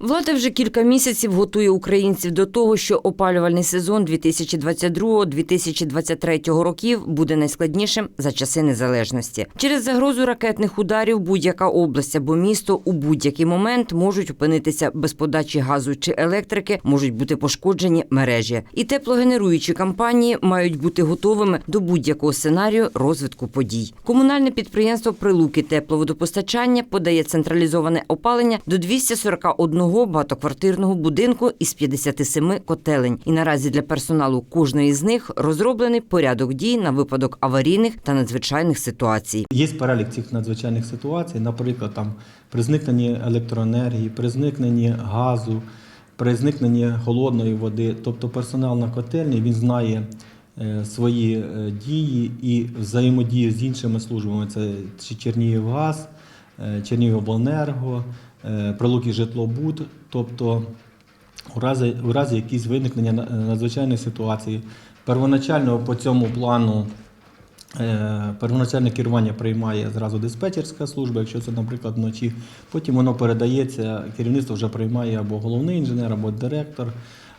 Влада вже кілька місяців готує українців до того, що опалювальний сезон 2022-2023 років буде найскладнішим за часи незалежності. Через загрозу ракетних ударів будь-яка область або місто у будь-який момент можуть опинитися без подачі газу чи електрики, можуть бути пошкоджені мережі. І теплогенеруючі компанії мають бути готовими до будь-якого сценарію розвитку подій. Комунальне підприємство Прилуки тепловодопостачання подає централізоване опалення до 241 багатоквартирного будинку із 57 котелень. І наразі для персоналу кожної з них розроблений порядок дій на випадок аварійних та надзвичайних ситуацій. Є перелік цих надзвичайних ситуацій, наприклад, там при зникненні електроенергії, при зникненні газу, при зникненні холодної води. Тобто персонал на котельні він знає е, свої е, дії і взаємодію з іншими службами. Це Чернігівгаз, е, Чернігівобленерго, Прилуки житлобуд. Тобто у разі, у разі якісь виникнення надзвичайної ситуації. Первоначально по цьому плану е, первоначальне керування приймає зразу диспетчерська служба, якщо це, наприклад, вночі. Потім воно передається, керівництво вже приймає або головний інженер, або директор,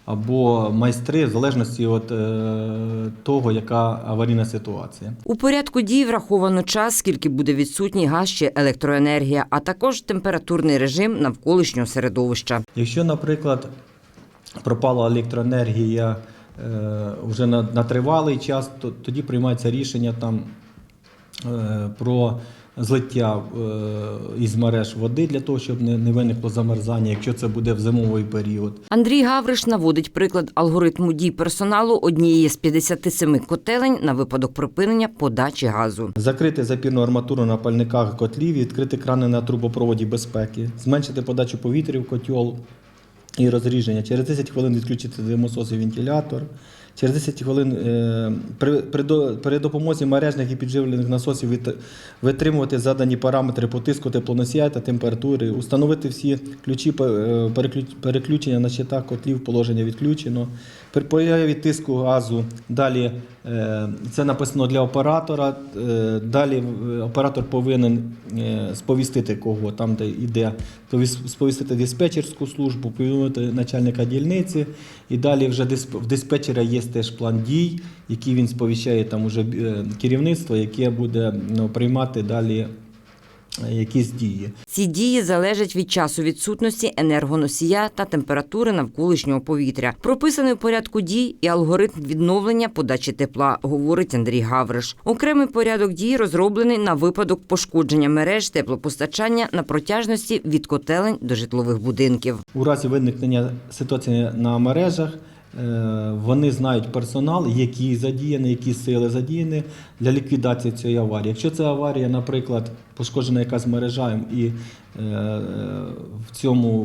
або майстри, в залежності від е, того, яка аварійна ситуація. У порядку дій враховано час, скільки буде відсутній газ чи електроенергія, а також температурний режим навколишнього середовища. Якщо, наприклад, пропала електроенергія е, вже на, тривалий час, то тоді приймається рішення там е, про злиття е, із мереж води для того, щоб не, не виникло замерзання, якщо це буде в зимовий період. Андрій Гавриш наводить приклад алгоритму дій персоналу однієї з 57 котелень на випадок припинення подачі газу. Закрити запірну арматуру на пальниках котлів, відкрити крани на трубопроводі безпеки, зменшити подачу повітря в котел і розріження. Через 10 хвилин відключити димосос і вентилятор. Через 10 хвилин е, при, при, при допомозі мережних і підживлених насосів витримувати задані параметри по тиску теплоносія та температури, установити всі ключі е, переключ- переключення на щитах котлів, положення відключено. При появі тиску газу далі е, це написано для оператора. е, Далі е, оператор повинен сповістити кого там, де йде, повіс- сповістити диспетчерську службу, повідомити начальника дільниці. І далі вже в диспетчера є теж план дій, який він сповіщає там уже керівництво, яке буде ну, приймати далі якісь дії. Ці дії залежать від часу відсутності енергоносія та температури навколишнього повітря. Прописаний у порядку дій і алгоритм відновлення подачі тепла, говорить Андрій Гавриш. Окремий порядок дій розроблений на випадок пошкодження мереж теплопостачання на протяжності від котелень до житлових будинків. У разі виникнення ситуації на мережах вони знають персонал, які задіяні, які сили задіяні для ліквідації цієї аварії. Якщо це аварія, наприклад, пошкоджена якась мережа, і е, в цьому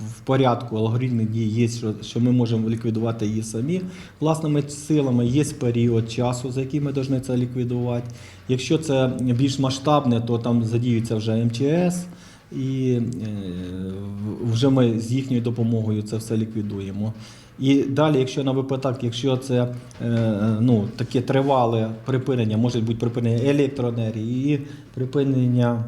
в- порядку алгоритмів дій є, що, ми можемо ліквідувати її самі власними силами, є період часу, за який ми повинні це ліквідувати. Якщо це більш масштабне, то там задіюється вже МЧС. І е, вже ми з їхньою допомогою це все ліквідуємо. І далі, якщо на випадок, якщо це е, ну, таке тривале припинення, може бути припинення електроенергії і припинення,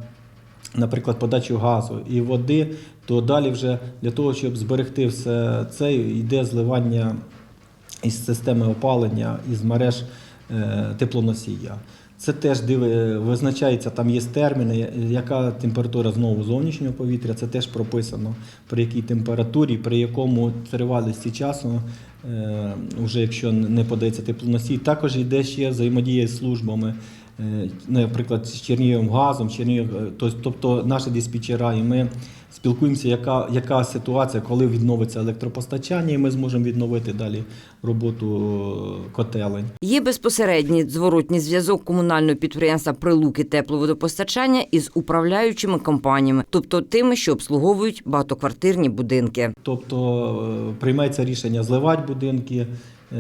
наприклад, подачі газу і води, то далі вже для того, щоб зберегти все це, йде зливання із системи опалення, із мереж е, теплоносія. Це теж диви- визначається, там є терміни, яка температура знову зовнішнього повітря, це теж прописано, при якій температурі, при якому тривалості часу, е, вже якщо не подається теплоносій. Також йде ще взаємодія з службами, е, наприклад, з Чернігівим газом, Чернігів, е, тобто наші диспетчера, і ми спілкуємося, яка, яка ситуація, коли відновиться електропостачання, і ми зможемо відновити далі роботу е, котелень. Є безпосередній зворотній зв'язок комунального підприємства Прилуки тепловодопостачання із управляючими компаніями, тобто тими, що обслуговують багатоквартирні будинки. Тобто е, приймається рішення зливати будинки, е,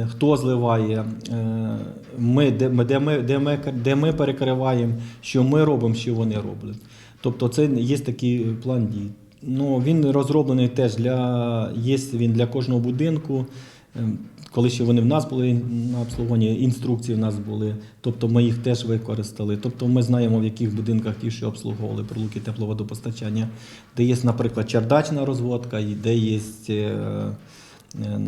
хто зливає, е, ми, де, де, ми, де, ми, де ми перекриваємо, що ми робимо, що вони роблять. Тобто це є такий план дій. Ну, він розроблений теж для, є він для кожного будинку. Ем, Коли ще вони в нас були на обслуговуванні, інструкції в нас були, тобто ми їх теж використали. Тобто ми знаємо, в яких будинках ті, що обслуговували прилуки тепловодопостачання, де є, наприклад, чердачна розводка, де є, е, е,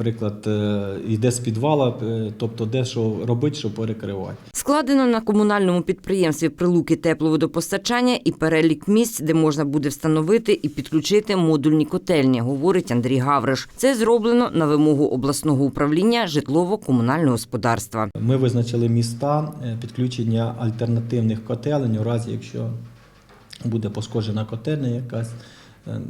наприклад, е, йде з підвала, е, тобто де що робити, що перекривати. Складено на комунальному підприємстві прилуки тепловодопостачання і перелік місць, де можна буде встановити і підключити модульні котельні, говорить Андрій Гавриш. Це зроблено на вимогу обласного управління житлово-комунального господарства. Ми визначили міста е, підключення альтернативних котелень у разі, якщо буде пошкоджена котельня якась. Е,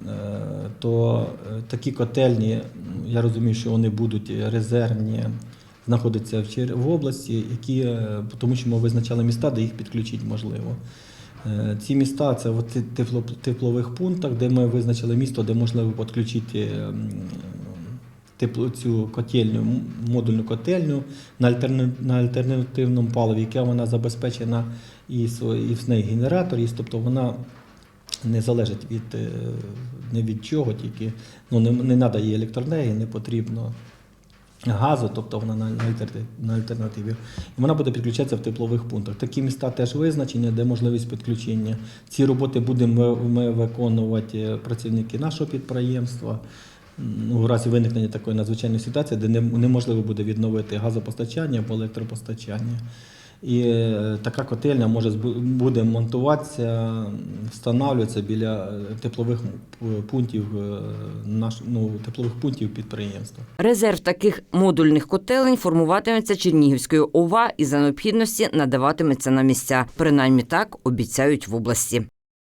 То е, такі котельні, я розумію, що вони будуть резервні, знаходяться в області, які, е, тому що ми визначали міста, де їх підключити можливо. Ці міста це в те- тепло- теплових пунктах, де ми визначили місто, де можливо підключити цю котельню, модульну котельню на, альтерна- на альтернативному паливі, яка вона забезпечена і, в неї генератор, тобто вона не залежить від е, не від чого, тільки ну, не, не треба їй електроенергії, не потрібно газу, тобто вона на, на, альтернативі, на альтернативі. І вона буде підключатися в теплових пунктах. Такі міста теж визначені, де можливість підключення. Ці роботи будемо ми виконувати працівники нашого підприємства. Ну, в разі виникнення такої надзвичайної ситуації, де не- неможливо буде відновити газопостачання або електропостачання. І е, така котельня може буде монтуватися, встановлюватися біля е, теплових пунктів е, наш, ну, теплових пунктів підприємства. Резерв таких модульних котелень формуватиметься Чернігівською ОВА і за необхідності надаватиметься на місця. Принаймні так обіцяють в області.